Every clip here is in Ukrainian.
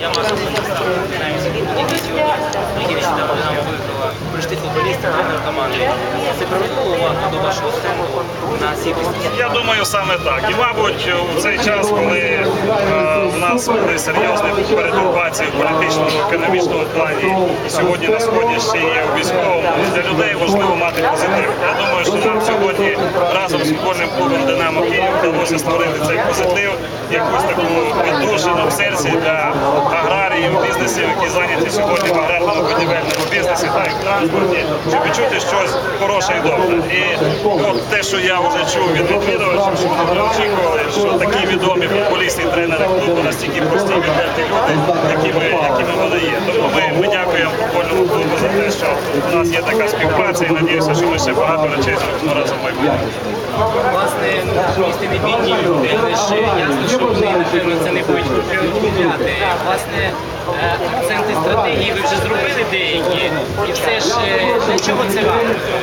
Я масово став навіть які сьогодні, які нещодавно нам прийшли футболісти, тренер команди. Це привернуло увагу до вашого тренеру на цій виставці. Я думаю, саме так. І, мабуть, у цей час, коли е, в нас були серйозні перетурбації в політичному, економічному плані, і сьогодні на сході ще є у військовому, для людей важливо мати позитив. Я думаю, що нам сьогодні разом з футбольним клубом Динамо Київ вдалося створити цей позитив, якусь таку віддушину в серці для аграріїв, бізнесів, які зайняті сьогодні в аграрному будівельному бізнесі та й в транспорті, щоб відчути щось хороше і добре. І от те, що я вже чув від відвідувачів, що вони не очікували, що такі відомі футболісти і тренери клубу настільки прості відверті люди, якими, якими вони є. Тому ми, ми дякуємо футбольному клубу за те, що у нас є така співпраця і надіюся, що ми ще багато речей зробимо разом в майбутньому. Власне, ну, місті не бідні люди, але ж ясно, що вони, напевно, це не будуть купляти. Власне, е, акценти стратегії вже деякі. І все ж, е, для чого це вам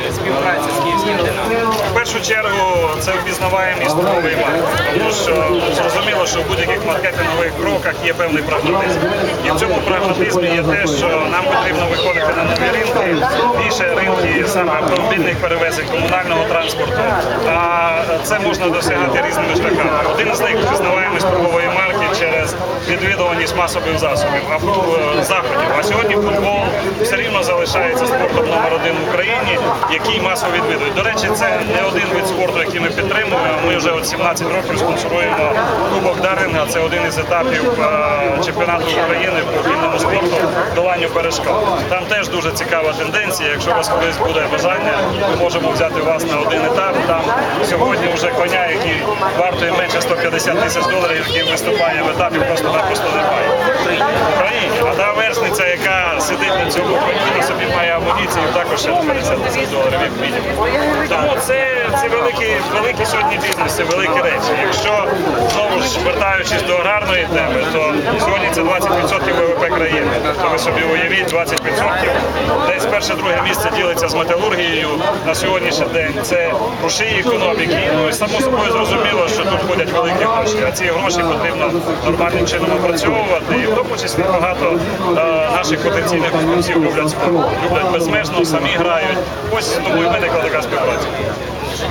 е, співпраця з київським динамо? В першу чергу це впізнаваємість нової марки, тому що зрозуміло, що в будь-яких маркетингових кроках є певний прагматизм. І в цьому прагматизмі є те, що нам потрібно виходити на нові ринки, більше ринки саме автомобільних перевезень, комунального транспорту. А це можна досягати різними шляхами. Один з них впізнаваємість торгової марки через відвідуваність масових засобів а, е, заходів. А сьогодні футбол все рівно залишається спортом номер один в Україні, який масово відвідують. До речі, це не один вид спорту, який ми підтримуємо. Ми вже от 17 років спонсоруємо Кубок Дарвінга. Це один із етапів е, чемпіонату України по вільному спорту доланню перешкод. Там теж дуже цікава тенденція. Якщо у вас колись буде бажання, ми можемо взяти вас на один етап. Там сьогодні вже коня, який вартує менше 150 тисяч доларів, який виступає в етапі, просто-напросто немає. В Україні. А та вершниця, яка сидить на цьому коні, вона собі має амуніцію, також ще 50 тисяч доларів, як мінімум. Тому це, це великі, великі сьогодні бізнеси, великі речі. Якщо знову ж вертаючись до аграрної теми, то сьогодні це 20% ВВП країни. Тобто ви собі уявіть 20%. Десь перше, друге місце ділиться з металургією на сьогоднішній день. Це рушії економіки. Ну і само собою зрозуміло, що тут ходять великі гроші. А ці гроші потрібно нормальним чином опрацьовувати. І в тому числі багато е, наших потенційних гравців люблять спорт. Люблять безмежно, самі грають. Ось тому і виникла така співпраця.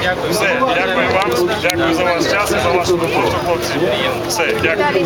Дякую. Все, дякую вам, дякую за ваш час і за вашу роботу, хлопці. Все, дякую.